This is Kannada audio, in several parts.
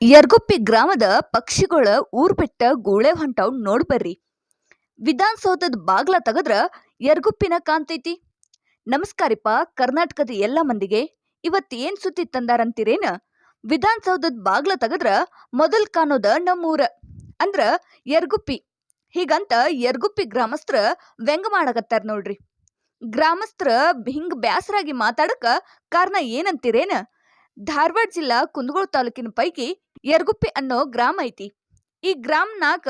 ಯರ್ಗುಪ್ಪಿ ಗ್ರಾಮದ ಪಕ್ಷಿಗಳ ಊರ್ ಬಿಟ್ಟ ಗೂಳೆ ಹೊಂಟಾವ್ ನೋಡ್ಬರ್ರಿ ವಿಧಾನಸೌಧದ ಬಾಗ್ಲ ತೆಗದ್ರ ಯರ್ಗುಪ್ಪಿನ ಕಾಂತೈತಿ ನಮಸ್ಕಾರಿಪ್ಪ ಕರ್ನಾಟಕದ ಎಲ್ಲ ಮಂದಿಗೆ. ಇವತ್ತು ಏನ್ ಸುದ್ದಿ ತಂದಾರಂತೀರೇನ? ವಿಧಾನಸೌಧದ ಬಾಗ್ಲ ತೆಗದ್ರ ಮೊದಲ್ ಕಾಣೋದ ನಮ್ಮೂರ. ಅಂದ್ರ ಯರ್ಗುಪ್ಪಿ. ಹೀಗಂತ ಯರ್ಗುಪ್ಪಿ ಗ್ರಾಮಸ್ಥರ ವ್ಯಂಗ ಮಾಡಕತ್ತಾರ ನೋಡ್ರಿ. ಗ್ರಾಮಸ್ಥರ ಹಿಂಗ್ ಬ್ಯಾಸರಾಗಿ ಮಾತಾಡಕ ಕಾರಣ ಏನಂತೀರೇನ? ಧಾರವಾಡ ಜಿಲ್ಲಾ ಕುಂದಗೋಳ ತಾಲೂಕಿನ ಪೈಕಿ ಯರ್ಗುಪ್ಪಿ ಅನ್ನೋ ಗ್ರಾಮ ಐತಿ. ಈ ಗ್ರಾಮನಾಗ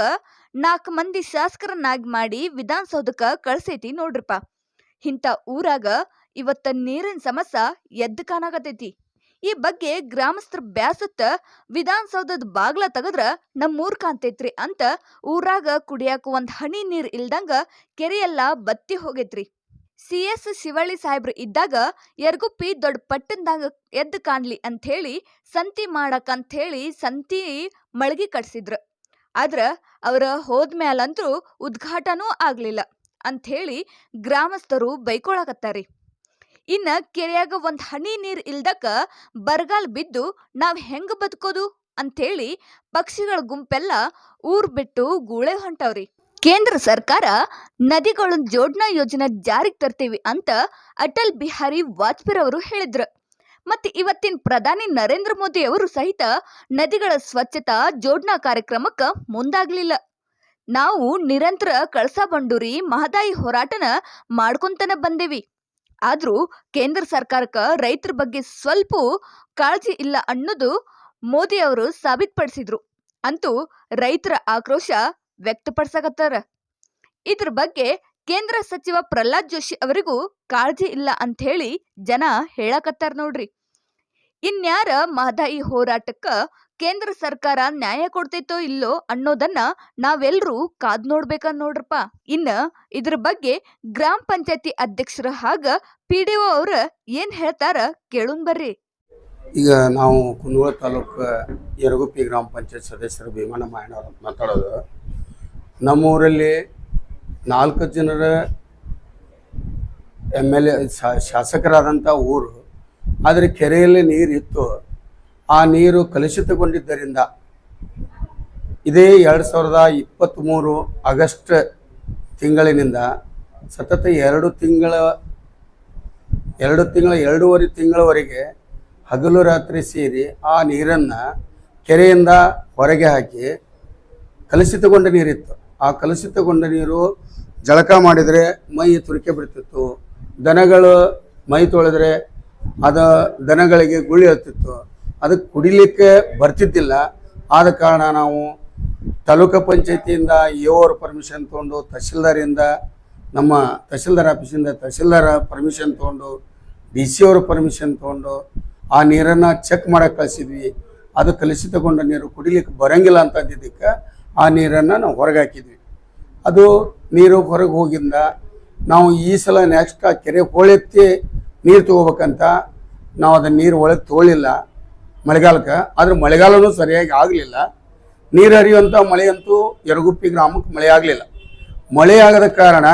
ನಾಲ್ಕು ಮಂದಿ ಶಾಸಕರನ್ನಾಗಿ ಮಾಡಿ ವಿಧಾನಸೌಧಕ್ಕೆ ಕಳ್ಸೈತಿ ನೋಡ್ರಿಪ್ಪ ಇಂಥ ಊರಾಗ ಇವತ್ತ ನೀರಿನ ಸಮಸ್ಯೆ ಎದ್ದ ಕಾಣಾಕತೈತಿ ಈ ಬಗ್ಗೆ ಗ್ರಾಮಸ್ಥರ ಬ್ಯಾಸತ್ತ ವಿಧಾನಸೌಧದ ಬಾಗ್ಲ ತೆಗದ್ರ ನಮ್ಮೂರ್ ಕಾಣ್ತೈತ್ರಿ ಅಂತ ಊರಾಗ ಕುಡಿಯಾಕ ಒಂದ್ ಹನಿ ನೀರ್ ಇಲ್ದಂಗ ಕೆರೆಯೆಲ್ಲ ಬತ್ತಿ ಹೋಗೈತ್ರಿ. ಸಿ ಎಸ್ ಶಿವಳ್ಳಿ ಸಾಹೇಬ್ರು ಇದ್ದಾಗ ಯರ್ಗುಪ್ಪಿ ದೊಡ್ಡ ಪಟ್ಟಣದಾಗ ಎದ್ದು ಕಾಣ್ಲಿ ಅಂಥೇಳಿ ಸಂತಿ ಹೇಳಿ ಸಂತಿ ಮಳಗಿ ಕಟ್ಸಿದ್ರು. ಆದ್ರ ಅವರ ಹೋದ್ಮ್ಯಾಲಂತೂ ಉದ್ಘಾಟನೂ ಆಗಲಿಲ್ಲ ಅಂಥೇಳಿ ಗ್ರಾಮಸ್ಥರು ಬೈಕೊಳಕತ್ತಾರಿ. ಇನ್ನ ಕೆರೆಯಾಗ ಒಂದು ಹನಿ ನೀರ್ ಇಲ್ದಕ್ಕ ಬರಗಾಲ ಬಿದ್ದು ನಾವ್ ಹೆಂಗ್ ಬದುಕೋದು ಅಂಥೇಳಿ ಪಕ್ಷಿಗಳ ಗುಂಪೆಲ್ಲ ಊರ್ ಬಿಟ್ಟು ಗೂಳೆ ಹೊಂಟವ್ರಿ. ಕೇಂದ್ರ ಸರ್ಕಾರ ನದಿಗಳ ಜೋಡಣಾ ಯೋಜನೆ ಜಾರಿಗೆ ತರ್ತೀವಿ ಅಂತ ಅಟಲ್ ಬಿಹಾರಿ ವಾಜಪೇಯಿ ಅವರು ಹೇಳಿದ್ರು. ಮತ್ತೆ ಇವತ್ತಿನ ಪ್ರಧಾನಿ ನರೇಂದ್ರ ಮೋದಿ ಅವರು ಸಹಿತ ನದಿಗಳ ಸ್ವಚ್ಛತಾ ಜೋಡಣಾ ಕಾರ್ಯಕ್ರಮಕ್ಕೆ ಮುಂದಾಗಲಿಲ್ಲ. ನಾವು ನಿರಂತರ ಕಳಸಾ ಬಂಡೂರಿ, ಮಹದಾಯಿ ಹೋರಾಟನ ಮಾಡ್ಕೊಂತನ ಬಂದೇವಿ. ಆದರೂ ಕೇಂದ್ರ ಸರ್ಕಾರಕ್ಕೆ ರೈತರ ಬಗ್ಗೆ ಸ್ವಲ್ಪ ಕಾಳಜಿ ಇಲ್ಲ ಅನ್ನೋದು ಮೋದಿ ಅವರು ಸಾಬೀತ್ಪಡಿಸಿದ್ರು. ಅಂತೂ ರೈತರ ಆಕ್ರೋಶ ವ್ಯಕ್ತಪಡಿಸಕತ್ತಾರ. ಇದ್ರ ಬಗ್ಗೆ ಕೇಂದ್ರ ಸಚಿವ ಪ್ರಹ್ಲಾದ್ ಜೋಶಿ ಅವರಿಗೂ ಕಾಳಜಿ ಇಲ್ಲ ಅಂತ ಹೇಳಿ ಜನ ಹೇಳಕತ್ತಾರ ನೋಡ್ರಿ. ಇನ್ಯಾರ ಮಹದಾಯಿ ಹೋರಾಟಕ್ಕ ಕೇಂದ್ರ ಸರ್ಕಾರ ನ್ಯಾಯ ಕೊಡ್ತೈತೋ ಇಲ್ಲೋ ಅನ್ನೋದನ್ನ ನಾವೆಲ್ಲರೂ ಕಾದ್ ನೋಡ್ಬೇಕ ನೋಡ್ರಪ್ಪ. ಇನ್ನ ಇದ್ರ ಬಗ್ಗೆ ಗ್ರಾಮ ಪಂಚಾಯತಿ ಅಧ್ಯಕ್ಷರ ಹಾಗ ಪಿ ಡಿ ಒ ಅವ್ರ ಏನ್ ಹೇಳ್ತಾರ ಕೇಳುನ್ ಬರ್ರಿ. ಈಗ ನಾವು ಕುಂದಗೋಳ ತಾಲೂಕು ಯರಗುಪ್ಪಿ ಗ್ರಾಮ ಪಂಚಾಯತ್ ಸದಸ್ಯರು ಭೀಮಣ್ಣ ಮಾಯಣ್ಣವ್ರು ಅಂತ ಮಾತಾಡೋದು. ನಮ್ಮೂರಲ್ಲಿ ನಾಲ್ಕು ಜನರ ಎಂ ಎಲ್ ಎ ಶಾಸಕರಾದಂಥ ಊರು. ಆದರೆ ಕೆರೆಯಲ್ಲಿ ನೀರಿತ್ತು ಆ ನೀರು ಕಲುಷಿತಗೊಂಡಿದ್ದರಿಂದ ಇದೇ ಎರಡು ಸಾವಿರದ ಇಪ್ಪತ್ತ್ಮೂರು ಆಗಸ್ಟ್ ತಿಂಗಳಿನಿಂದ ಸತತ ಎರಡು ತಿಂಗಳ ಎರಡು ತಿಂಗಳ, ಎರಡೂವರೆ ತಿಂಗಳವರೆಗೆ ಹಗಲು ರಾತ್ರಿ ಸೇರಿ ಆ ನೀರನ್ನು ಕೆರೆಯಿಂದ ಹೊರಗೆ ಹಾಕಿ ಕಲುಷಿತಗೊಂಡ ನೀರಿತ್ತು. ಆ ಕಲುಷಿತಗೊಂಡ ನೀರು ಜಳಕ ಮಾಡಿದರೆ ಮೈ ತುರಿಕೆ ಬಿಡ್ತಿತ್ತು. ದನಗಳು ಮೈ ತೊಳೆದ್ರೆ ಅದ ದನಗಳಿಗೆ ಗುಳಿ ಹತ್ತಿತ್ತು. ಅದಕ್ಕೆ ಕುಡಿಲಿಕ್ಕೆ ಬರ್ತಿದ್ದಿಲ್ಲ. ಆದ ಕಾರಣ ನಾವು ತಾಲೂಕು ಪಂಚಾಯತಿಯಿಂದ ಎ ಅವ್ರ ಪರ್ಮಿಷನ್ ತೊಗೊಂಡು ತಹಶೀಲ್ದಾರಿಂದ ನಮ್ಮ ತಹಶೀಲ್ದಾರ್ ಆಫೀಸಿಂದ ತಹಶೀಲ್ದಾರ ಪರ್ಮಿಷನ್ ತೊಗೊಂಡು ಡಿ ಸಿ ಅವ್ರ ಪರ್ಮಿಷನ್ ತೊಗೊಂಡು ಆ ನೀರನ್ನು ಚೆಕ್ ಮಾಡಕ್ಕೆ ಕಳಿಸಿದ್ವಿ. ಅದು ಕಲುಷಿತಗೊಂಡ ನೀರು ಕುಡಿಲಿಕ್ಕೆ ಬರಂಗಿಲ್ಲ ಅಂತ ಅಂದಿದ್ದಕ್ಕೆ ಆ ನೀರನ್ನು ನಾವು ಹೊರಗೆ ಹಾಕಿದ್ವಿ ಅದು ನೀರು ಹೊರಗೆ ಹೋಗಿಂದ ನಾವು ಈ ಸಲ ನೆಕ್ಸ್ಟ್ ಆ ಕೆರೆ ಹೋಳೆತ್ತಿ ನೀರು ತಗೋಬೇಕಂತ ನಾವು ಅದನ್ನು ನೀರು ಒಳಗೆ ತೊಗೊಳ್ಳಿಲ್ಲ ಮಳೆಗಾಲಕ್ಕೆ. ಆದರೆ ಮಳೆಗಾಲನೂ ಸರಿಯಾಗಿ ಆಗಲಿಲ್ಲ. ನೀರು ಹರಿಯುವಂಥ ಮಳೆಯಂತೂ ಯರಗುಪ್ಪಿ ಗ್ರಾಮಕ್ಕೆ ಮಳೆ ಆಗಲಿಲ್ಲ. ಮಳೆ ಆಗದ ಕಾರಣ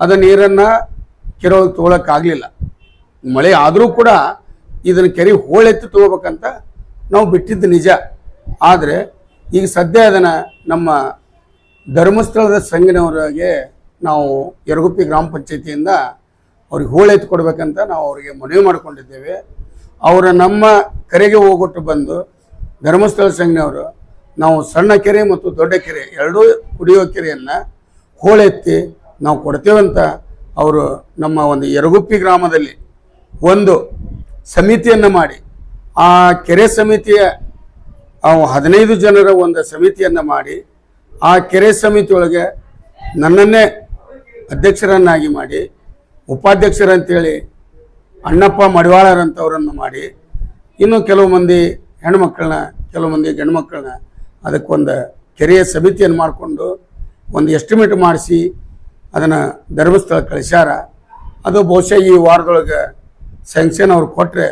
ಅದು ನೀರನ್ನು ಕೆರೆ ತೊಗೊಳಕ್ಕಾಗಲಿಲ್ಲ ಮಳೆ ಆದರೂ ಕೂಡ ಇದನ್ನು ಕೆರೆ ಹೋಳೆತ್ತಿ ತಗೋಬೇಕಂತ ನಾವು ಬಿಟ್ಟಿದ್ದು ನಿಜ. ಆದರೆ ಈಗ ಸದ್ಯ ಅದನ್ನು ನಮ್ಮ ಧರ್ಮಸ್ಥಳದ ಸಂಘನವರಿಗೆ ನಾವು ಯರಗುಪ್ಪಿ ಗ್ರಾಮ ಪಂಚಾಯತಿಯಿಂದ ಅವ್ರಿಗೆ ಹೋಳೆತ್ತಿ ಕೊಡಬೇಕಂತ ನಾವು ಅವರಿಗೆ ಮನವಿ ಮಾಡಿಕೊಂಡಿದ್ದೇವೆ. ಅವರ ನಮ್ಮ ಕರೆಗೆ ಹೋಗೊಟ್ಟು ಬಂದು ಧರ್ಮಸ್ಥಳ ಸಂಘನವರು ನಾವು ಸಣ್ಣ ಕೆರೆ ಮತ್ತು ದೊಡ್ಡ ಕೆರೆ ಎರಡೂ ಕುಡಿಯೋ ಕೆರೆಯನ್ನು ಹೋಳೆತ್ತಿ ನಾವು ಕೊಡ್ತೇವಂತ ಅವರು ನಮ್ಮ ಒಂದು ಯರಗುಪ್ಪಿ ಗ್ರಾಮದಲ್ಲಿ ಒಂದು ಸಮಿತಿಯನ್ನು ಮಾಡಿ ಆ ಕೆರೆ ಸಮಿತಿಯ ಅವು ಹದಿನೈದು ಜನರ ಒಂದು ಸಮಿತಿಯನ್ನು ಮಾಡಿ, ಆ ಕೆರೆ ಸಮಿತಿಯೊಳಗೆ ನನ್ನನ್ನೇ ಅಧ್ಯಕ್ಷರನ್ನಾಗಿ ಮಾಡಿ, ಉಪಾಧ್ಯಕ್ಷರಂತೇಳಿ ಅಣ್ಣಪ್ಪ ಮಡಿವಾಳರಂಥವ್ರನ್ನು ಮಾಡಿ, ಇನ್ನು ಕೆಲವು ಮಂದಿ ಹೆಣ್ಮಕ್ಳನ್ನ, ಕೆಲವು ಮಂದಿ ಗಂಡು ಮಕ್ಕಳನ್ನ ಅದಕ್ಕೊಂದು ಕೆರೆಯ ಸಮಿತಿಯನ್ನು ಮಾಡಿಕೊಂಡು ಒಂದು ಎಸ್ಟಿಮೇಟ್ ಮಾಡಿಸಿ ಅದನ್ನು ಧರ್ಮಸ್ಥಳ ಕಳಿಸ್ಯಾರ. ಅದು ಬಹುಶಃ ಈ ವಾರದೊಳಗೆ ಸ್ಯಾಂಕ್ಷನ್ ಅವ್ರು ಕೊಟ್ಟರೆ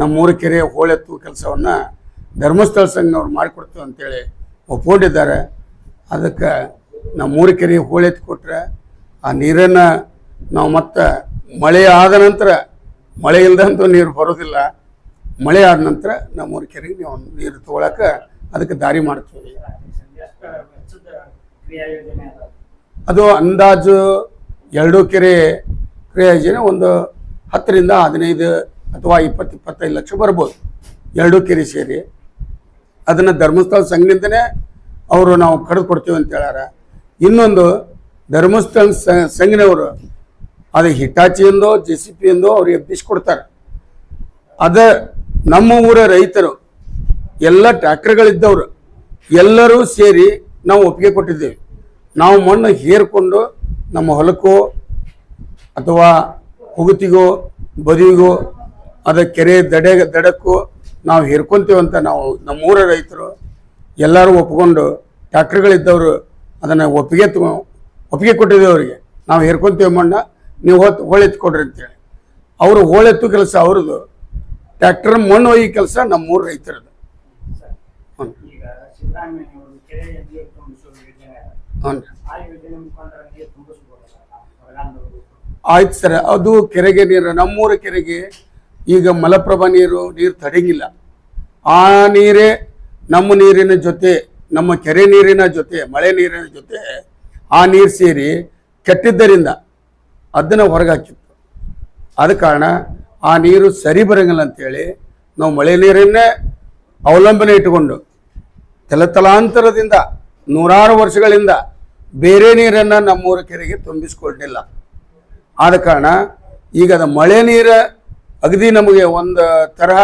ನಮ್ಮೂರು ಕೆರೆಯ ಹೋಳೆತ್ತು ಕೆಲಸವನ್ನು ಧರ್ಮಸ್ಥಳ ಸಂಘನವ್ರು ಮಾಡಿಕೊಡ್ತೀವಿ ಅಂತೇಳಿ ಒಪ್ಕೊಂಡಿದ್ದಾರೆ. ಅದಕ್ಕೆ ನಮ್ಮೂರು ಕೆರೆ ಹೋಳೆತ್ತು ಕೊಟ್ಟರೆ ಆ ನೀರನ್ನು ನಾವು ಮತ್ತೆ ಮಳೆ ಆದ ನಂತರ, ಮಳೆ ಇಲ್ಲದಂತೂ ನೀರು ಬರೋದಿಲ್ಲ. ಮಳೆ ಆದ ನಂತರ ನಮ್ಮೂರ ಕೆರೆಗೆ ನೀವು ನೀರು ತೊಗೊಳಕ್ಕೆ ಅದಕ್ಕೆ ದಾರಿ ಮಾಡ್ತೀವಿ. ಅದು ಅಂದಾಜು ಎರಡು ಕೆರೆ ಕ್ರಿಯಾಯೋಜನೆ ಒಂದು ಹತ್ತರಿಂದ ಹದಿನೈದು ಅಥವಾ ಇಪ್ಪತ್ತು ಇಪ್ಪತ್ತೈದು ಲಕ್ಷ ಬರ್ಬೋದು. ಎರಡು ಕೆರೆ ಸೇರಿ. ಅದನ್ನು ಧರ್ಮಸ್ಥಳ ಸಂಘದಿಂದನೇ ಅವರು ನಾವು ಕಡ್ದು ಕೊಡ್ತೀವಿ ಅಂತ ಹೇಳ್ಯಾರ. ಇನ್ನೊಂದು ಧರ್ಮಸ್ಥಳ ಸಂಘನವರು, ಅದು ಹಿಟಾಚಿಯಿಂದೋ ಜೆ ಸಿ ಪಿ ಎಂದೋ ಅವ್ರಿಗೆ ಎಬ್ಬಿಸ್ಕೊಡ್ತಾರೆ ಅದ ನಮ್ಮ ಊರ ರೈತರು, ಎಲ್ಲ ಟ್ರ್ಯಾಕ್ಟರ್ಗಳಿದ್ದವರು ಎಲ್ಲರೂ ಸೇರಿ ನಾವು ಒಪ್ಪಿಗೆ ಕೊಟ್ಟಿದ್ದೇವೆ. ನಾವು ಮಣ್ಣು ಹೇರ್ಕೊಂಡು ನಮ್ಮ ಹೊಲಕ್ಕೋ ಅಥವಾ ಹುಗುತಿಗೋ, ಬದಿಗೋ, ಅದ ಕೆರೆ ದಡೆ ದಡಕ್ಕೂ ನಾವು ಹೇರ್ಕೊಂತೀವಿ ಅಂತ ನಾವು ನಮ್ಮೂರ ರೈತರು ಎಲ್ಲರೂ ಒಪ್ಕೊಂಡು ಟ್ಯಾಕ್ಟ್ರಿಗಳಿದ್ದವರು ಅದನ್ನು ಒಪ್ಪಿಗೆ ಒಪ್ಪಿಗೆ ಕೊಟ್ಟಿದ್ದೇವೆ ಅವರಿಗೆ. ನಾವು ಹೇರ್ಕೊಂತೀವಿ ಮಣ್ಣ ನೀವು ಹೊತ್ತು ಹೋಳೆತ್ತು ಕೊಡ್ರಿ ಅಂತೇಳಿ. ಅವರು ಹೋಳೆತ್ತು ಕೆಲಸ ಅವ್ರದ್ದು. ಟ್ಯಾಕ್ಟರ್ ಮಣ್ಣು ಒಯ್ಯ ಕೆಲಸ ನಮ್ಮೂರ ರೈತರದ್ದು. ಹ್ಞೂ. ಆಯ್ತು ಸರ್ ಅದು ಕೆರೆಗೆ ನೀರು ನಮ್ಮೂರ ಕೆರೆಗೆ ಈಗ ಮಲಪ್ರಭಾ ನೀರು ನೀರು ತಡೆಗಿಲ್ಲ. ಆ ನೀರೇ ನಮ್ಮ ನೀರಿನ ಜೊತೆ, ನಮ್ಮ ಕೆರೆ ನೀರಿನ ಜೊತೆ, ಮಳೆ ನೀರಿನ ಜೊತೆ ಆ ನೀರು ಸೇರಿ ಕೆಟ್ಟಿದ್ದರಿಂದ ಅದನ್ನು ಹೊರಗಾಕಿತ್ತು. ಆದ ಕಾರಣ ಆ ನೀರು ಸರಿ ಬರಂಗಿಲ್ಲ ಅಂಥೇಳಿ ನಾವು ಮಳೆ ನೀರನ್ನೇ ಅವಲಂಬನೆ ಇಟ್ಟುಕೊಂಡು ತಲತಲಾಂತರದಿಂದ ನೂರಾರು ವರ್ಷಗಳಿಂದ ಬೇರೆ ನೀರನ್ನು ನಮ್ಮೂರ ಕೆರೆಗೆ ತುಂಬಿಸ್ಕೊಂಡಿಲ್ಲ ಆದ ಕಾರಣ ಈಗ ಅದು ಮಳೆ ನೀರು ಅಗದಿ ನಮಗೆ ಒಂದು ತರಹ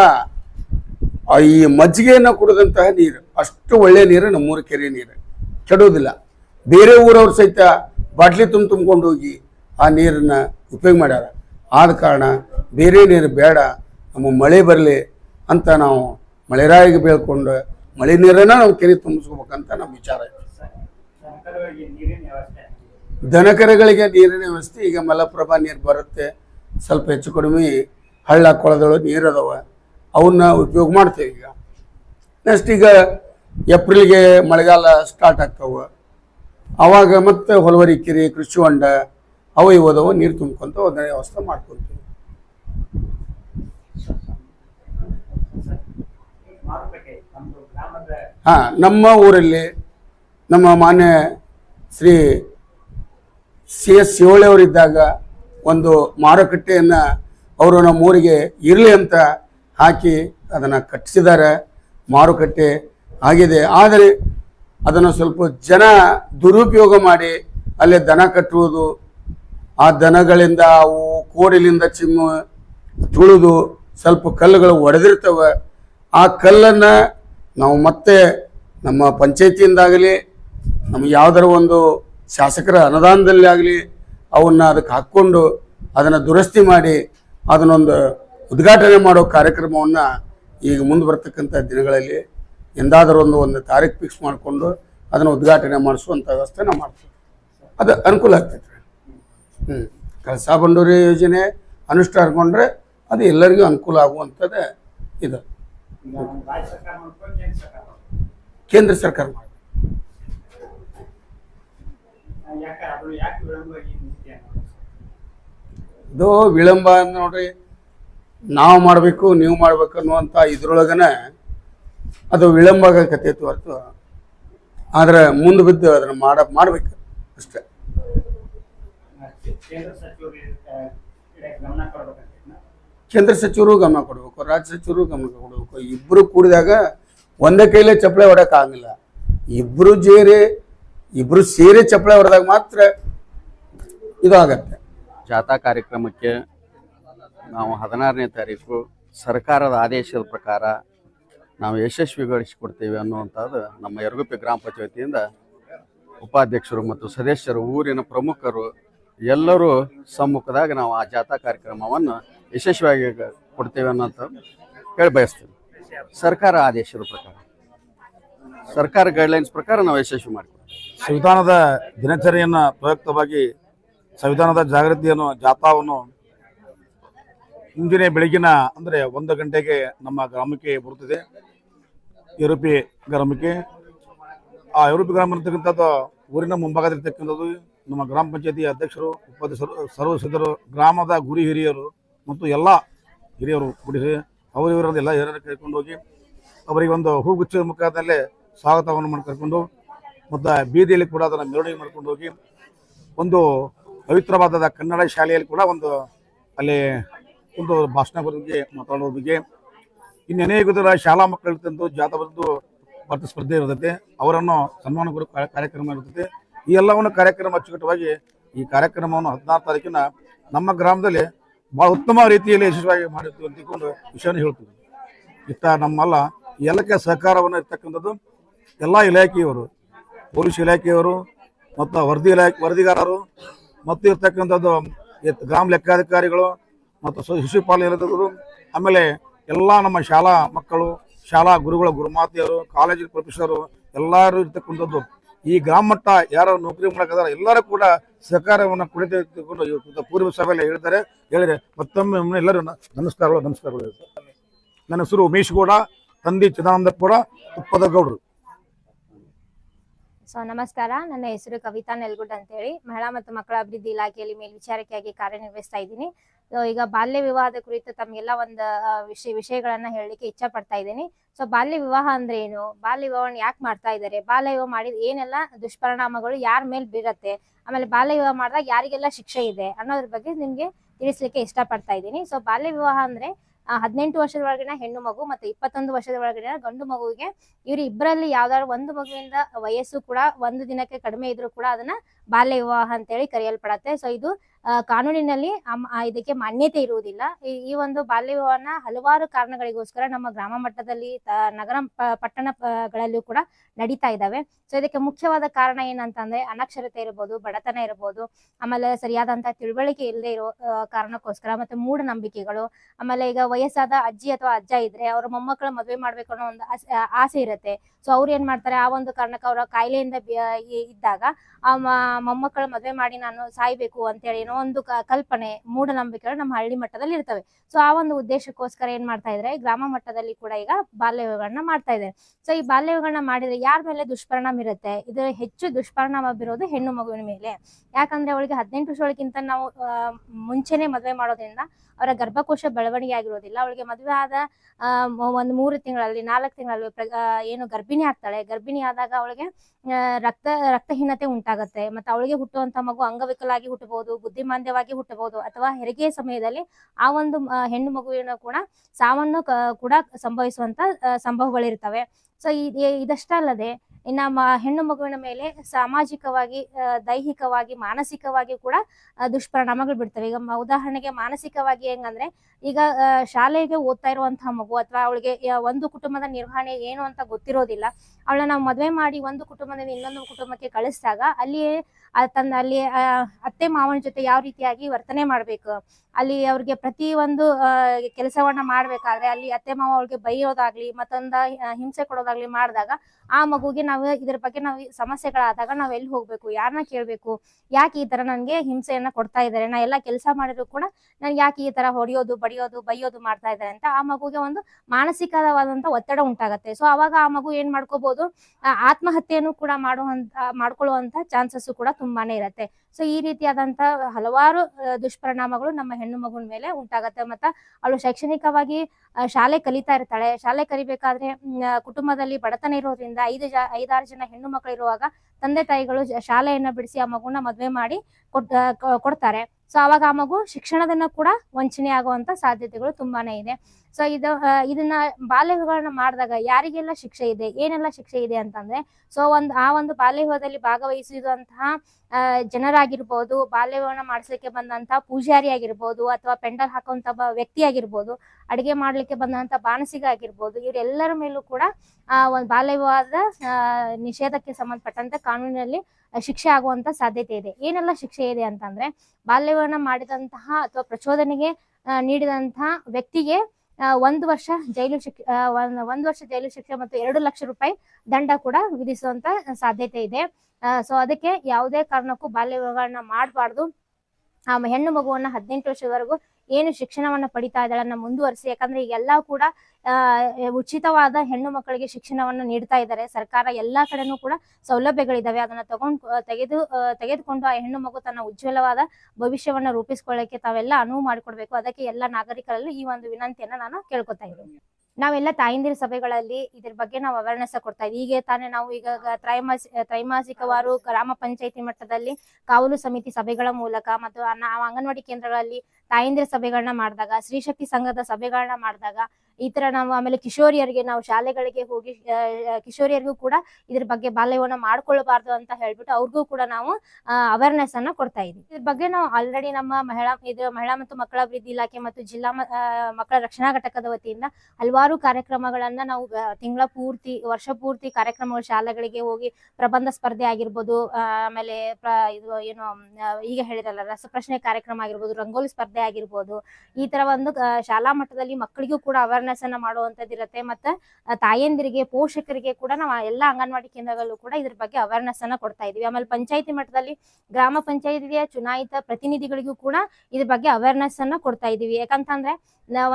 ಈ ಮಜ್ಜಿಗೆಯನ್ನು ಕುಡಿದಂತಹ ನೀರು, ಅಷ್ಟು ಒಳ್ಳೆಯ ನೀರು ನಮ್ಮೂರ ಕೆರೆ ನೀರು. ಕೆಡುವುದಿಲ್ಲ. ಬೇರೆ ಊರವ್ರ ಸಹಿತ ಬಾಟ್ಲಿ ತುಂಬ ತುಂಬ್ಕೊಂಡು ಹೋಗಿ ಆ ನೀರನ್ನು ಉಪಯೋಗ ಮಾಡ್ಯಾರ. ಆದ ಕಾರಣ ಬೇರೆ ನೀರು ಬೇಡ, ನಮ್ಮ ಮಳೆ ಬರಲಿ ಅಂತ ನಾವು ಮಳೆರಾಯಿಗೆ ಬೇಳ್ಕೊಂಡು ಮಳೆ ನೀರನ್ನು ನಾವು ಕೆರೆ ತುಂಬಿಸ್ಕೋಬೇಕಂತ ನಮ್ಮ ವಿಚಾರ. ದನಕರಗಳಿಗೆ ನೀರಿನ ವ್ಯವಸ್ಥೆ, ಈಗ ಮಲಪ್ರಭಾ ನೀರು ಬರುತ್ತೆ, ಸ್ವಲ್ಪ ಹೆಚ್ಚು ಕಡಿಮೆ ಹಳ್ಳ ಕೊಳದೊಳಗೆ ನೀರು ಅದಾವ ಅವನ್ನ ಉಪಯೋಗ ಮಾಡ್ತೇವೆ ಈಗ. ನೆಕ್ಸ್ಟ್ ಈಗ ಏಪ್ರಿಲ್ಗೆ ಮಳೆಗಾಲ ಸ್ಟಾರ್ಟ್ ಆಗ್ತಾವ. ಅವಾಗ ಮತ್ತೆ ಹೊಲವರಿ, ಕೆರೆ, ಕೃಷಿ ಹೊಂಡ ಅವು ಇವು ಅದಾವ ನೀರು ತುಂಬ್ಕೊಂತ ಅದನ್ನ ವ್ಯವಸ್ಥೆ ಮಾಡ್ಕೊತೀವಿ. ಹಾಂ, ನಮ್ಮ ಊರಲ್ಲಿ ನಮ್ಮ ಮಾನ್ಯ ಶ್ರೀ ಸಿ ಎಸ್ ಶಿವಳ್ಳಿ ಅವರಿದ್ದಾಗ ಒಂದು ಮಾರುಕಟ್ಟೆಯನ್ನು ಅವರು ನಮ್ಮ ಊರಿಗೆ ಇರಲಿ ಅಂತ ಹಾಕಿ ಅದನ್ನು ಕಟ್ಟಿಸಿದ್ದಾರೆ. ಮಾರುಕಟ್ಟೆ ಆಗಿದೆ. ಆದರೆ ಅದನ್ನು ಸ್ವಲ್ಪ ಜನ ದುರುಪಯೋಗ ಮಾಡಿ ಅಲ್ಲೇ ದನ ಕಟ್ಟುವುದು, ಆ ದನಗಳಿಂದ ಅವು ಕೋಡಿಲಿಂದ ಚಿಮ್ಮು, ತುಳಿದು ಸ್ವಲ್ಪ ಕಲ್ಲುಗಳು ಒಡೆದಿರ್ತವೆ. ಆ ಕಲ್ಲನ್ನು ನಾವು ಮತ್ತೆ ನಮ್ಮ ಪಂಚಾಯತಿಯಿಂದಾಗಲಿ, ನಮ್ಮ ಯಾವ್ದಾರ ಒಂದು ಶಾಸಕರ ಅನುದಾನದಲ್ಲಿ ಆಗಲಿ ಅವನ್ನ ಅದಕ್ಕೆ ಹಾಕ್ಕೊಂಡು ಅದನ್ನು ದುರಸ್ತಿ ಮಾಡಿ ಅದನ್ನೊಂದು ಉದ್ಘಾಟನೆ ಮಾಡೋ ಕಾರ್ಯಕ್ರಮವನ್ನು ಈಗ ಮುಂದೆ ಬರ್ತಕ್ಕಂಥ ದಿನಗಳಲ್ಲಿ ಎಂದಾದರೂ ಒಂದು ಒಂದು ತಾರೀಕು ಫಿಕ್ಸ್ ಮಾಡಿಕೊಂಡು ಅದನ್ನು ಉದ್ಘಾಟನೆ ಮಾಡಿಸುವಂಥ ವ್ಯವಸ್ಥೆ ನಾವು ಮಾಡ್ತೀವಿ. ಅದು ಅನುಕೂಲ ಆಗ್ತೈತೆ. ಹ್ಞೂ ಕಳಸಾ ಬಂಡೂರಿ ಯೋಜನೆ ಅನುಷ್ಠಾನಗೊಂಡ್ರೆ ಅದು ಎಲ್ಲರಿಗೂ ಅನುಕೂಲ ಆಗುವಂಥದ್ದೇ ಇದು. ಕೇಂದ್ರ ಸರ್ಕಾರ ಮಾಡಿ ಯಾಕೆ ಅದು ಯಾಕೆ ವಿಳಂಬ ಈ ನೀತಿ ಅನ್ನೋದು? ಇದು ವಿಳಂಬ ನೋಡ್ರಿ. ನಾವು ಮಾಡಬೇಕು, ನೀವು ಮಾಡ್ಬೇಕು ಅನ್ನುವಂಥ ಇದ್ರೊಳಗನೆ ಅದು ವಿಳಂಬ ಆಗಕತ್ತೈತಿ ಹೊರತು. ಆದ್ರೆ ಮುಂದೆ ಬಿದ್ದು ಅದನ್ನು ಮಾಡ, ಮಾಡ್ಬೇಕು ಅಷ್ಟೇ. ಕೇಂದ್ರ ಸಚಿವರು ಗಮನ ಕೊಡಬೇಕು, ರಾಜ್ಯ ಸಚಿವರು ಗಮನ ಕೊಡಬೇಕು. ಇಬ್ಬರು ಕೂಡಿದಾಗ ಒಂದೇ ಕೈಲೇ ಚಪ್ಪಳೆ ಹೊಡಕ್ ಆಗಂಗಿಲ್ಲ ಇಬ್ಬರು ಜೇರಿ ಇಬ್ಬರು ಸೇರಿ ಚಪ್ಪಳೆ ಹೊಡೆದಾಗ ಮಾತ್ರ ಇದು ಆಗತ್ತೆ. ಜಾಥಾ ಕಾರ್ಯಕ್ರಮಕ್ಕೆ ನಾವು ಹದಿನಾರನೇ ತಾರೀಕು ಸರ್ಕಾರದ ಆದೇಶದ ಪ್ರಕಾರ ನಾವು ಯಶಸ್ವಿಗೊಳಿಸಿಕೊಡ್ತೀವಿ ಅನ್ನುವಂಥದ್ದು ನಮ್ಮ ಯರಗುಪ್ಪೆ ಗ್ರಾಮ ಪಂಚಾಯತಿಯಿಂದ ಉಪಾಧ್ಯಕ್ಷರು ಮತ್ತು ಸದಸ್ಯರು, ಊರಿನ ಪ್ರಮುಖರು ಎಲ್ಲರೂ ಸಮ್ಮುಖದಾಗ ನಾವು ಆ ಜಾಥಾ ಕಾರ್ಯಕ್ರಮವನ್ನು ಯಶಸ್ವಿಯಾಗಿ ಕೊಡ್ತೇವೆ ಅನ್ನೋಂಥ ಹೇಳಿ ಬಯಸ್ತೀವಿ ಸರ್ಕಾರ ಆದೇಶದ ಪ್ರಕಾರ. ಸರ್ಕಾರ ಗೈಡ್ಲೈನ್ಸ್ ಪ್ರಕಾರ ನಾವು ಯಶಸ್ವಿ ಮಾಡ್ತೀವಿ ಸಂವಿಧಾನದ ದಿನಚರಿಯನ್ನು ಪ್ರಯುಕ್ತವಾಗಿ ಸಂವಿಧಾನದ ಜಾಗೃತಿಯನ್ನು, ಜಾಥಾವನ್ನು ಇಂದಿನ ಬೆಳಗಿನ, ಅಂದರೆ ಒಂದು ಗಂಟೆಗೆ ನಮ್ಮ ಗ್ರಾಮಕ್ಕೆ ಬರುತ್ತಿದೆ. ಯುರೋಪಿ ಗ್ರಾಮಕ್ಕೆ. ಆ ಯುರೋಪಿ ಗ್ರಾಮ ಇರತಕ್ಕಂಥದ್ದು ಊರಿನ ಮುಂಭಾಗದಲ್ಲಿರ್ತಕ್ಕಂಥದ್ದು ನಮ್ಮ ಗ್ರಾಮ ಪಂಚಾಯತಿ ಅಧ್ಯಕ್ಷರು, ಉಪಾಧ್ಯಕ್ಷರು ಸರ್ವ ಸದಸ್ಯರು ಗ್ರಾಮದ ಗುರಿ ಹಿರಿಯರು ಮತ್ತು ಎಲ್ಲ ಹಿರಿಯರು ಕೂಡಿಸಿ ಅವರು ಎಲ್ಲ ಹಿರಿಯರು ಕರ್ಕೊಂಡು ಹೋಗಿ ಅವರಿಗೆ ಒಂದು ಹೂಗುಚ್ಚದ ಮುಖಾಂತರಲ್ಲೇ ಸ್ವಾಗತವನ್ನು ಮಾಡಿ ಕರ್ಕೊಂಡು, ಮತ್ತು ಬೀದಿಯಲ್ಲಿ ಕೂಡ ಅದನ್ನು ಮೆರವಣಿಗೆ ಮಾಡ್ಕೊಂಡು ಹೋಗಿ ಒಂದು ಪವಿತ್ರವಾದ ಕನ್ನಡ ಶಾಲೆಯಲ್ಲಿ ಕೂಡ ಒಂದು ಅಲ್ಲಿ ಒಂದು ಭಾಷಣ ಬಗ್ಗೆ ಮಾತಾಡೋದ್ರ ಬಗ್ಗೆ ಇನ್ನು ಅನೇಕ ಶಾಲಾ ಮಕ್ಕಳು ತಂದು ಜಾಥಾ ಮತ್ತು ಸ್ಪರ್ಧೆ ಇರ್ತೈತೆ ಅವರನ್ನು ಸನ್ಮಾನ ಕಾರ್ಯಕ್ರಮ ಇರ್ತದೆ ಈ ಎಲ್ಲವನ್ನು ಕಾರ್ಯಕ್ರಮ ಅಚ್ಚುಕಟ್ಟವಾಗಿ ಈ ಕಾರ್ಯಕ್ರಮವನ್ನು ಹದಿನಾರು ತಾರೀಕಿನ ನಮ್ಮ ಗ್ರಾಮದಲ್ಲಿ ಬಹಳ ಉತ್ತಮ ರೀತಿಯಲ್ಲಿ ಯಶಸ್ವಿಯಾಗಿ ಮಾಡಿರ್ತೀವಿ ಅಂತಕೊಂಡು ವಿಷಯನ ಹೇಳ್ತೀವಿ ಇತ್ತ ನಮ್ಮಲ್ಲ ಎಲ್ಲಕ್ಕೆ ಸಹಕಾರವನ್ನು ಇರ್ತಕ್ಕಂಥದ್ದು ಎಲ್ಲ ಇಲಾಖೆಯವರು, ಪೊಲೀಸ್ ಇಲಾಖೆಯವರು, ಮತ್ತು ವರದಿ ಇಲಾಖೆ ವರದಿಗಾರರು ಮತ್ತು ಇರ್ತಕ್ಕಂಥದ್ದು ಗ್ರಾಮ ಲೆಕ್ಕಾಧಿಕಾರಿಗಳು ಮತ್ತು ಶಿಶುಪಾಲನೆ ಇಲಾಖೆಯವರು ಆಮೇಲೆ ಎಲ್ಲ ನಮ್ಮ ಶಾಲಾ ಮಕ್ಕಳು, ಶಾಲಾ ಗುರುಗಳ ಗುರುಮಾತೆಯರು ಕಾಲೇಜಿನ ಪ್ರೊಫೆಸರು ಎಲ್ಲರೂ ಇರ್ತಕ್ಕಂಥದ್ದು. ಈ ಗ್ರಾಮ ಮಟ್ಟ ಯಾರು ನೌಕರಿ ಮಾಡೋಕ್ಕಾದ್ರೆ ಎಲ್ಲರೂ ಕೂಡ ಸಹಕಾರವನ್ನು ಕುಡಿತಕೊಂಡು ಇವತ್ತು ಪೂರ್ವ ಸಭೆಯಲ್ಲಿ ಹೇಳ್ತಾರೆ ಹೇಳಿದರೆ ಮತ್ತೊಮ್ಮೆ ಎಲ್ಲರೂ ನಮಸ್ಕಾರಗಳು ನಮಸ್ಕಾರಗಳು. ನನ್ನ ಹೆಸರು ಉಮೇಶ್ ಗೌಡ, ತಂದೆ ಚಿದಾನಂದಪುರ, ತುಪ್ಪದ ಗೌಡರು. ಸೊ ನಮಸ್ಕಾರ, ನನ್ನ ಹೆಸರು ಕವಿತಾ ನೆಲ್ಗುಡ್ ಅಂತೇಳಿ. ಮಹಿಳಾ ಮತ್ತು ಮಕ್ಕಳ ಅಭಿವೃದ್ಧಿ ಇಲಾಖೆಯಲ್ಲಿ ಮೇಲ್ವಿಚಾರಕಿಯಾಗಿ ಕಾರ್ಯನಿರ್ವಹಿಸ್ತಾ ಇದ್ದೀನಿ. ಸೊ ಈಗ ಬಾಲ್ಯ ವಿವಾಹದ ಕುರಿತು ತಮಗೆಲ್ಲ ಒಂದು ವಿಷಯ, ವಿಷಯಗಳನ್ನ ಹೇಳಲಿಕ್ಕೆ ಇಚ್ಛೆ ಪಡ್ತಾ ಇದ್ದೀನಿ. ಸೊ ಬಾಲ್ಯ ವಿವಾಹ ಅಂದ್ರೆ ಏನು? ಬಾಲ್ಯ ವಿವಾಹವನ್ನು ಯಾಕೆ ಮಾಡ್ತಾ ಇದ್ದಾರೆ ಬಾಲ್ಯ ವಿವಾಹ ಮಾಡಿದ ಏನೆಲ್ಲ ದುಷ್ಪರಿಣಾಮಗಳು ಯಾರ ಮೇಲೆ ಬೀರತ್ತೆ? ಆಮೇಲೆ ಬಾಲ್ಯ ವಿವಾಹ ಮಾಡಿದಾಗ ಯಾರಿಗೆಲ್ಲ ಶಿಕ್ಷೆ ಇದೆ ಅನ್ನೋದ್ರ ಬಗ್ಗೆ ನಿಮ್ಗೆ ತಿಳಿಸ್ಲಿಕ್ಕೆ ಇಷ್ಟಪಡ್ತಾ ಇದ್ದೀನಿ. ಸೊ ಬಾಲ್ಯ ವಿವಾಹ ಅಂದ್ರೆ ಹದಿನೆಂಟು ವರ್ಷದ ಒಳಗಿನ ಹೆಣ್ಣು ಮಗು ಮತ್ತೆ ಇಪ್ಪತ್ತೊಂದು ವರ್ಷದ ಒಳಗಿನ ಗಂಡು ಮಗುವಿಗೆ ಇವ್ರ ಇಬ್ಬರಲ್ಲಿ ಯಾವ್ದಾದ್ರು ಒಂದು ಮಗುವಿಂದ ವಯಸ್ಸು ಕೂಡ ಒಂದು ದಿನಕ್ಕೆ ಕಡಿಮೆ ಇದ್ರೂ ಕೂಡ ಅದನ್ನ ಬಾಲ್ಯ ವಿವಾಹ ಅಂತೇಳಿ ಕರೆಯಲ್ಪಡತ್ತೆ. ಸೊ ಇದು ಕಾನೂನಿನಲ್ಲಿ ಇದಕ್ಕೆ ಮಾನ್ಯತೆ ಇರುವುದಿಲ್ಲ. ಈ- ಒಂದು ಬಾಲ್ಯ ವಿವಾಹನ ಹಲವಾರು ಕಾರಣಗಳಿಗೋಸ್ಕರ ನಮ್ಮ ಗ್ರಾಮ ಮಟ್ಟದಲ್ಲಿ ನಗರ ಪಟ್ಟಣಗಳಲ್ಲೂ ಕೂಡ ನಡೀತಾ ಇದಾವೆ ಸೊ ಇದಕ್ಕೆ ಮುಖ್ಯವಾದ ಕಾರಣ ಏನಂತಂದ್ರೆ, ಅನಕ್ಷರತೆ ಇರಬಹುದು ಬಡತನ ಇರಬಹುದು ಆಮೇಲೆ ಸರಿಯಾದಂತಹ ತಿಳುವಳಿಕೆ ಇಲ್ಲದೆ ಇರೋ ಕಾರಣಕ್ಕೋಸ್ಕರ ಮತ್ತೆ ಮೂಢನಂಬಿಕೆಗಳು, ಆಮೇಲೆ ಈಗ ವಯಸ್ಸಾದ ಅಜ್ಜಿ ಅಥವಾ ಅಜ್ಜ ಇದ್ರೆ ಅವ್ರ ಮೊಮ್ಮಕ್ಕಳ ಮದುವೆ ಮಾಡ್ಬೇಕು ಅನ್ನೋ ಒಂದು ಆಸೆ- ಇರುತ್ತೆ. ಸೊ ಅವ್ರು ಏನ್ ಮಾಡ್ತಾರೆ, ಆ ಒಂದು ಕಾರಣಕ್ಕೆ ಅವರ ಕಾಯಿಲೆಯಿಂದ ಇದ್ದಾಗ, ಆ ಮೊಮ್ಮಕ್ಕಳ ಮದುವೆ ಮಾಡಿ ನಾನು ಸಾಯ್ಬೇಕು ಅಂತೇಳಿ ಏನೋ ಒಂದು ಕಲ್ಪನೆ, ಮೂಢನಂಬಿಕೆಗಳು ನಮ್ಮ ಹಳ್ಳಿ ಮಟ್ಟದಲ್ಲಿ ಇರ್ತವೆ. ಸೊ ಆ ಒಂದು ಉದ್ದೇಶಕ್ಕೋಸ್ಕರ ಏನ್ ಮಾಡ್ತಾ ಇದ್ರೆ, ಗ್ರಾಮ ಮಟ್ಟದಲ್ಲಿ ಕೂಡ ಈಗ ಬಾಲ್ಯ ವಿವಾಹಗಳನ್ನ ಮಾಡ್ತಾ ಇದ್ದಾರೆ ಸೊ ಈ ಬಾಲ್ಯ ವಿವಾಹಗಳನ್ನ ಮಾಡಿದ್ರೆ ಯಾರ ಮೇಲೆ ದುಷ್ಪರಿಣಾಮ ಇರುತ್ತೆ? ಇದರ ಹೆಚ್ಚು ದುಷ್ಪರಿಣಾಮ ಬೀರೋದು ಹೆಣ್ಣು ಮಗುವಿನ ಮೇಲೆ. ಯಾಕಂದ್ರೆ ಅವಳಿಗೆ ಹದಿನೆಂಟು ವರ್ಷಗಳಿಗಿಂತ ನಾವು ಮುಂಚೆನೆ ಮದುವೆ ಮಾಡೋದ್ರಿಂದ ಅವರ ಗರ್ಭಕೋಶ ಬೆಳವಣಿಗೆ ಆಗಿರೋದಿಲ್ಲ ಅವಳಿಗೆ ಮದುವೆ ಆದ ಒಂದು ಮೂರು ತಿಂಗಳಲ್ಲಿ, ನಾಲ್ಕು ತಿಂಗಳಲ್ಲಿ ಏನು ಗರ್ಭಿಣಿ ಆಗ್ತಾಳೆ. ಗರ್ಭಿಣಿ ಆದಾಗ ಅವಳಿಗೆ ರಕ್ತ, ರಕ್ತಹೀನತೆ ಉಂಟಾಗುತ್ತೆ. ಮತ್ತೆ ಅವಳಿಗೆ ಹುಟ್ಟುವಂತ ಮಗು ಅಂಗವಿಕಲಾಗಿ ಹುಟ್ಟಬಹುದು, ಬುದ್ಧಿಮಾಂದ್ಯವಾಗಿ ಹುಟ್ಟಬಹುದು, ಅಥವಾ ಹೆರಿಗೆ ಸಮಯದಲ್ಲಿ ಆ ಒಂದು ಹೆಣ್ಣು ಮಗುವಿನ ಕೂಡ ಸಾವನ್ನು ಕೂಡ ಸಂಭವಿಸುವಂತ ಸಂಭವಗಳಿರ್ತವೆ. ಸೊ ಇದಷ್ಟಲ್ಲದೆ ಇನ್ನ ಹೆಣ್ಣು ಮಗುವಿನ ಮೇಲೆ ಸಾಮಾಜಿಕವಾಗಿ ದೈಹಿಕವಾಗಿ, ಮಾನಸಿಕವಾಗಿ ಕೂಡ ದುಷ್ಪರಿಣಾಮಗಳು ಬಿಡ್ತವೆ. ಈಗ ಉದಾಹರಣೆಗೆ ಮಾನಸಿಕವಾಗಿ ಹೆಂಗಂದ್ರೆ, ಈಗ ಶಾಲೆಗೆ ಓದ್ತಾ ಇರುವಂತಹ ಮಗು ಅಥವಾ ಅವಳಿಗೆ ಒಂದು ಕುಟುಂಬದ ನಿರ್ವಹಣೆ ಏನು ಅಂತ ಗೊತ್ತಿರೋದಿಲ್ಲ. ಅವಳನ್ನ ನಾವು ಮದುವೆ ಮಾಡಿ ಒಂದು ಕುಟುಂಬದಿಂದ ಇನ್ನೊಂದು ಕುಟುಂಬಕ್ಕೆ ಕಳಿಸಿದಾಗ ಅಲ್ಲಿ ತನ್ನ ಅಲ್ಲಿ ಅತ್ತೆ ಮಾವನ ಜೊತೆ ಯಾವ ರೀತಿಯಾಗಿ ವರ್ತನೆ ಮಾಡ್ಬೇಕು? ಅಲ್ಲಿ ಅವ್ರಿಗೆ ಪ್ರತಿ ಒಂದು ಕೆಲಸವನ್ನ ಮಾಡ್ಬೇಕಾದ್ರೆ ಅಲ್ಲಿ ಅತ್ತೆ ಮಾವ ಅವ್ರಿಗೆ ಬೈಯೋದಾಗ್ಲಿ ಮತ್ತೊಂದ ಹಿಂಸೆ ಕೊಡೋದಾಗ್ಲಿ ಮಾಡಿದಾಗ ಆ ಮಗುಗೆ ನಾವು ಇದ್ರ ಬಗ್ಗೆ ನಾವು ಸಮಸ್ಯೆಗಳಾದಾಗ ನಾವ್ ಎಲ್ಲಿ ಹೋಗ್ಬೇಕು? ಯಾರನ್ನ ಕೇಳ್ಬೇಕು? ಯಾಕೆ ಈ ತರ ನನ್ಗೆ ಹಿಂಸೆಯನ್ನ ಕೊಡ್ತಾ ಇದ್ದಾರೆ ನಾ ಎಲ್ಲಾ ಕೆಲಸ ಮಾಡಿದ್ರು ಕೂಡ ನನ್ ಯಾಕೆ ಈ ತರ ಹೊಡೆಯೋದು, ಬಡಿಯೋದು, ಬೈಯೋದು ಮಾಡ್ತಾ ಇದ್ದಾರೆ ಅಂತ ಆ ಮಗುಗೆ ಒಂದು ಮಾನಸಿಕವಾದಂತ ಒತ್ತಡ ಉಂಟಾಗತ್ತೆ. ಸೊ ಅವಾಗ ಆ ಮಗು ಏನ್ ಮಾಡ್ಕೋಬಹುದು ಆತ್ಮಹತ್ಯೆಯನ್ನು ಕೂಡ ಮಾಡುವಂತ, ಮಾಡ್ಕೊಳ್ಳುವಂತ ಚಾನ್ಸಸ್ ಕೂಡ ತುಂಬಾನೇ ಇರತ್ತೆ. ಸೊ ಈ ರೀತಿಯಾದಂತಹ ಹಲವಾರು ದುಷ್ಪರಿಣಾಮಗಳು ನಮ್ಮ ಹೆಣ್ಣು ಮಗುನ ಮೇಲೆ ಉಂಟಾಗತ್ತೆ. ಮತ್ತ ಅವಳು ಶೈಕ್ಷಣಿಕವಾಗಿ ಶಾಲೆ ಕಲಿತಾ ಇರ್ತಾಳೆ. ಶಾಲೆ ಕಲಿಬೇಕಾದ್ರೆ ಕುಟುಂಬದಲ್ಲಿ ಬಡತನ ಇರೋದ್ರಿಂದ ಐದು ಜ, ಐದಾರು ಜನ ಹೆಣ್ಣು ಮಕ್ಕಳು ಇರುವಾಗ ತಂದೆ ತಾಯಿಗಳು ಶಾಲೆಯನ್ನ ಬಿಡಿಸಿ ಆ ಮಗುನ ಮದ್ವೆ ಮಾಡಿ ಕೊಡ್ತಾರೆ. ಸೊ ಅವಾಗ ಆ ಮಗು ಶಿಕ್ಷಣದನ್ನ ಕೂಡ ವಂಚನೆ ಆಗುವಂತ ಸಾಧ್ಯತೆಗಳು ತುಂಬಾನೇ ಇದೆ. ಸೊ ಇದ ಇದನ್ನ ಬಾಲ್ಯ ವಿವಾಹಗಳನ್ನ ಮಾಡಿದಾಗ ಯಾರಿಗೆಲ್ಲ ಶಿಕ್ಷೆ ಇದೆ, ಏನೆಲ್ಲ ಶಿಕ್ಷೆ ಇದೆ ಅಂತಂದ್ರೆ ಸೊ ಒಂದ್, ಆ ಒಂದು ಬಾಲ್ಯ ವಿವಾಹದಲ್ಲಿ ಭಾಗವಹಿಸಿದಂತಹ ಜನರಾಗಿರ್ಬೋದು ಬಾಲ್ಯ ವಿವರಣೆ ಮಾಡಿಸ್ಲಿಕ್ಕೆ ಬಂದಂತಹ ಪೂಜಾರಿ ಆಗಿರ್ಬೋದು ಅಥವಾ ಪೆಂಡಲ್ ಹಾಕುವಂತ ವ್ಯಕ್ತಿ ಆಗಿರ್ಬೋದು ಅಡಿಗೆ ಮಾಡ್ಲಿಕ್ಕೆ ಬಂದಂತ ಬಾಣಸಿಗ ಆಗಿರ್ಬೋದು ಇವರೆಲ್ಲರ ಮೇಲೂ ಕೂಡ, ಆ, ಒಂದು ಬಾಲ್ಯ ವಿವಾಹದ ನಿಷೇಧಕ್ಕೆ ಸಂಬಂಧಪಟ್ಟಂತ ಕಾನೂನಿನಲ್ಲಿ ಶಿಕ್ಷೆ ಆಗುವಂತ ಸಾಧ್ಯತೆ ಇದೆ. ಏನೆಲ್ಲ ಶಿಕ್ಷೆ ಇದೆ ಅಂತಂದ್ರೆ ಬಾಲ್ಯ ವಿವಾಹನ ಮಾಡಿದಂತಹ ಅಥವಾ ಪ್ರಚೋದನೆಗೆ ನೀಡಿದಂತಹ ವ್ಯಕ್ತಿಗೆ ಒಂದು ವರ್ಷ ಜೈಲು ಶಿಕ್ಷೆ ಒಂದ್ ವರ್ಷ ಜೈಲು ಶಿಕ್ಷೆ ಮತ್ತು ಎರಡು ಲಕ್ಷ ರೂಪಾಯಿ ದಂಡ ಕೂಡ ವಿಧಿಸುವಂತ ಸಾಧ್ಯತೆ ಇದೆ. ಸೊ ಅದಕ್ಕೆ ಯಾವುದೇ ಕಾರಣಕ್ಕೂ ಬಾಲ್ಯ ವಿವಾಹಗಳನ್ನ ಮಾಡಬಾರ್ದು. ಆ ಹೆಣ್ಣು ಮಗುವನ್ನ ಹದಿನೆಂಟು ವರ್ಷದವರೆಗೂ ಏನು ಶಿಕ್ಷಣವನ್ನ ಪಡಿತಾ ಇದ್ದಾಳನ್ನ ಮುಂದುವರಿಸಿ. ಯಾಕಂದ್ರೆ ಈಗೆಲ್ಲ ಕೂಡ ಉಚಿತವಾದ ಹೆಣ್ಣು ಮಕ್ಕಳಿಗೆ ಶಿಕ್ಷಣವನ್ನ ನೀಡ್ತಾ ಇದ್ದಾರೆ. ಸರ್ಕಾರ ಎಲ್ಲಾ ಕಡೆನೂ ಕೂಡ ಸೌಲಭ್ಯಗಳಿದಾವೆ. ಅದನ್ನ ತಗೊಂಡ್ ತೆಗೆದು ತೆಗೆದುಕೊಂಡು ಆ ಹೆಣ್ಣು ಮಗು ತನ್ನ ಉಜ್ವಲವಾದ ಭವಿಷ್ಯವನ್ನ ರೂಪಿಸಿಕೊಳ್ಳಕ್ಕೆ ತಾವೆಲ್ಲ ಅನುವು ಮಾಡಿಕೊಡ್ಬೇಕು. ಅದಕ್ಕೆ ಎಲ್ಲ ನಾಗರಿಕರಲ್ಲೂ ಈ ಒಂದು ವಿನಂತಿಯನ್ನ ನಾನು ಕೇಳ್ಕೊತಾ ಇದ್ದೀನಿ. ನಾವೆಲ್ಲ ತಾಯಂದಿರ ಸಭೆಗಳಲ್ಲಿ ಇದ್ರ ಬಗ್ಗೆ ನಾವು ಅವೇರ್ನೆಸ್ ಕೊಡ್ತಾ ಇದ್ದೀವಿ. ಹೀಗೆ ತಾನೇ ನಾವು ಈಗ ತ್ರೈಮಾಸಿ, ತ್ರೈಮಾಸಿಕವಾರು ಗ್ರಾಮ ಪಂಚಾಯತಿ ಮಟ್ಟದಲ್ಲಿ ಕಾವಲು ಸಮಿತಿ ಸಭೆಗಳ ಮೂಲಕ ಮತ್ತು ನಾವು ಅಂಗನವಾಡಿ ಕೇಂದ್ರಗಳಲ್ಲಿ ತಾಯಂದಿರ ಸಭೆಗಳನ್ನ ಮಾಡಿದಾಗ ಸ್ತ್ರೀಶಕ್ತಿ ಸಂಘದ ಸಭೆಗಳನ್ನ ಮಾಡಿದಾಗ, ಈ ತರ ನಾವು ಆಮೇಲೆ ಕಿಶೋರಿಯರಿಗೆ ನಾವು ಶಾಲೆಗಳಿಗೆ ಹೋಗಿ ಕಿಶೋರಿಯರಿಗೂ ಕೂಡ ಇದ್ರ ಬಗ್ಗೆ ಬಾಲ್ಯವನ್ನ ಮಾಡ್ಕೊಳ್ಬಾರ್ದು ಅಂತ ಹೇಳ್ಬಿಟ್ಟು ಅವ್ರಿಗೂ ಕೂಡ ನಾವು ಅವೇರ್ನೆಸ್ ಅನ್ನ ಕೊಡ್ತಾ ಇದೀವಿ. ಇದ್ರ ಬಗ್ಗೆ ನಾವು ಆಲ್ರೆಡಿ ನಮ್ಮ ಮಹಿಳಾ, ಇದು ಮಹಿಳಾ ಮತ್ತು ಮಕ್ಕಳ ಅಭಿವೃದ್ಧಿ ಇಲಾಖೆ ಮತ್ತು ಜಿಲ್ಲಾ ಮಕ್ಕಳ ರಕ್ಷಣಾ ಘಟಕದ ವತಿಯಿಂದ ಹಲವಾರು ಕಾರ್ಯಕ್ರಮಗಳನ್ನ ನಾವು ತಿಂಗಳ ಪೂರ್ತಿ, ವರ್ಷ ಪೂರ್ತಿ ಕಾರ್ಯಕ್ರಮಗಳು ಶಾಲೆಗಳಿಗೆ ಹೋಗಿ ಪ್ರಬಂಧ ಸ್ಪರ್ಧೆ ಆಗಿರ್ಬೋದು ಆಮೇಲೆ ಇದು, ಏನು ಈಗ ಹೇಳಿರಲ್ಲ ರಸಪ್ರಶ್ನೆ ಕಾರ್ಯಕ್ರಮ ಆಗಿರ್ಬೋದು, ರಂಗೋಲಿ ಸ್ಪರ್ಧೆ ಆಗಿರ್ಬೋದು, ಈ ತರ ಒಂದು ಶಾಲಾ ಮಟ್ಟದಲ್ಲಿ ಮಕ್ಕಳಿಗೂ ಕೂಡ ಅವೇರ್ನೆಸ್ ಅನ್ನ ಮಾಡುವಂತದ್ದು ಇರುತ್ತೆ. ಮತ್ತೆ ತಾಯಂದಿರಿಗೆ, ಪೋಷಕರಿಗೆ ಕೂಡ ನಾವು ಎಲ್ಲಾ ಅಂಗನವಾಡಿ ಕೇಂದ್ರಗಳಲ್ಲೂ ಕೂಡ ಇದ್ರ ಬಗ್ಗೆ ಅವೇರ್ನೆಸ್ ಅನ್ನ ಕೊಡ್ತಾ ಇದೀವಿ. ಆಮೇಲೆ ಪಂಚಾಯತಿ ಮಟ್ಟದಲ್ಲಿ ಗ್ರಾಮ ಪಂಚಾಯತಿಯ ಚುನಾಯಿತ ಪ್ರತಿನಿಧಿಗಳಿಗೂ ಕೂಡ ಇದ್ರ ಬಗ್ಗೆ ಅವೇರ್ನೆಸ್ ಅನ್ನ ಕೊಡ್ತಾ ಇದೀವಿ. ಯಾಕಂತಂದ್ರೆ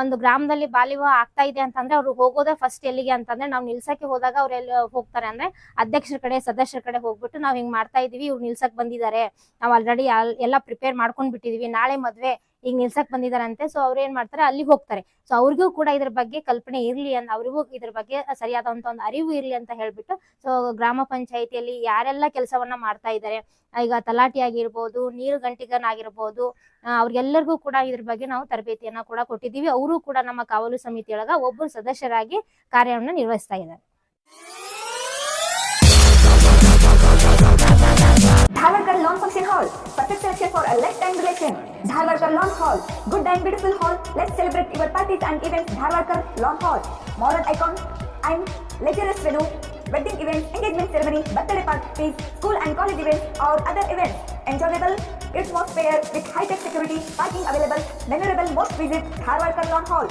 ಒಂದು ಗ್ರಾಮದಲ್ಲಿ ಬಾಲ್ಯ ಆಗ್ತಾ ಇದೆ ಅಂತಂದ್ರೆ ಅವ್ರು ಹೋಗೋದೇ ಫಸ್ಟ್ ಎಲ್ಲಿಗೆ ಅಂತಂದ್ರೆ ನಾವು ನಿಲ್ಸಕ್ಕೆ ಹೋದಾಗ ಅವ್ರು ಎಲ್ಲಿ ಹೋಗ್ತಾರೆ. ಅಂದ್ರೆ ಅಧ್ಯಕ್ಷರ ಕಡೆ, ಸದಸ್ಯರ ಕಡೆ ಹೋಗ್ಬಿಟ್ಟು ನಾವ್ ಹಿಂಗ್ ಮಾಡ್ತಾ ಇದೀವಿ. ಇವ್ರು ನಿಲ್ಸಕ್ ಬಂದಿದ್ದಾರೆ. ನಾವ್ ಆಲ್ರೆಡಿ ಎಲ್ಲ ಪ್ರಿಪೇರ್ ಮಾಡ್ಕೊಂಡ್ ಬಿಟ್ಟಿದೀವಿ. ನಾಳೆ ಮದ್ವೆ ಈಗ ನಿಲ್ಸಕ್ ಬಂದಿದಾರಂತೆ. ಸೊ ಅವ್ರು ಏನ್ ಮಾಡ್ತಾರೆ? ಅಲ್ಲಿ ಹೋಗ್ತಾರೆ. ಸೊ ಅವ್ರಿಗೂ ಕೂಡ ಇದ್ರ ಬಗ್ಗೆ ಕಲ್ಪನೆ ಇರ್ಲಿ ಅಂತ ಅವ್ರಿಗೂ ಇದ್ರ ಬಗ್ಗೆ ಸರಿಯಾದಂತ ಒಂದು ಅರಿವು ಇರ್ಲಿ ಅಂತ ಹೇಳ್ಬಿಟ್ಟು ಸೊ ಗ್ರಾಮ ಪಂಚಾಯತಿಯಲ್ಲಿ ಯಾರೆಲ್ಲ ಕೆಲಸವನ್ನ ಮಾಡ್ತಾ ಇದ್ದಾರೆ ಈಗ ತಲಾಟಿ ಆಗಿರ್ಬೋದು ನೀರು ಗಂಟಿಗನಾಗಿರ್ಬೋದು ಅವ್ರಿಗೆಲ್ಲರಿಗೂ ಕೂಡ ಇದ್ರ ಬಗ್ಗೆ ನಾವು ತರಬೇತಿಯನ್ನ ಕೂಡ ಕೊಟ್ಟಿದ್ದೀವಿ. ಅವರು ಕೂಡ ನಮ್ಮ ಕಾವಲು ಸಮಿತಿಯೊಳಗ ಒಬ್ಬರು ಸದಸ್ಯರಾಗಿ ಕಾರ್ಯವನ್ನು ನಿರ್ವಹಿಸ್ತಾ ಇದ್ದಾರೆ. Dharwarkar Lawn Function Hall. Perfect selection for a lifetime relation. Dharwarkar Lawn Hall. Good and beautiful hall. Let's celebrate your parties and events. Dharwarkar Lawn Hall. Modern icon and luxurious venue. Wedding events, engagement ceremony, birthday parties, school and college events or other events. Enjoyable atmosphere with high-tech security, parking available. Memorable most visit Dharwarkar Lawn Hall.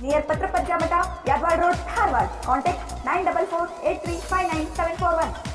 Near Patrapajja Mata, Yadwad Road, Dharwad. Contact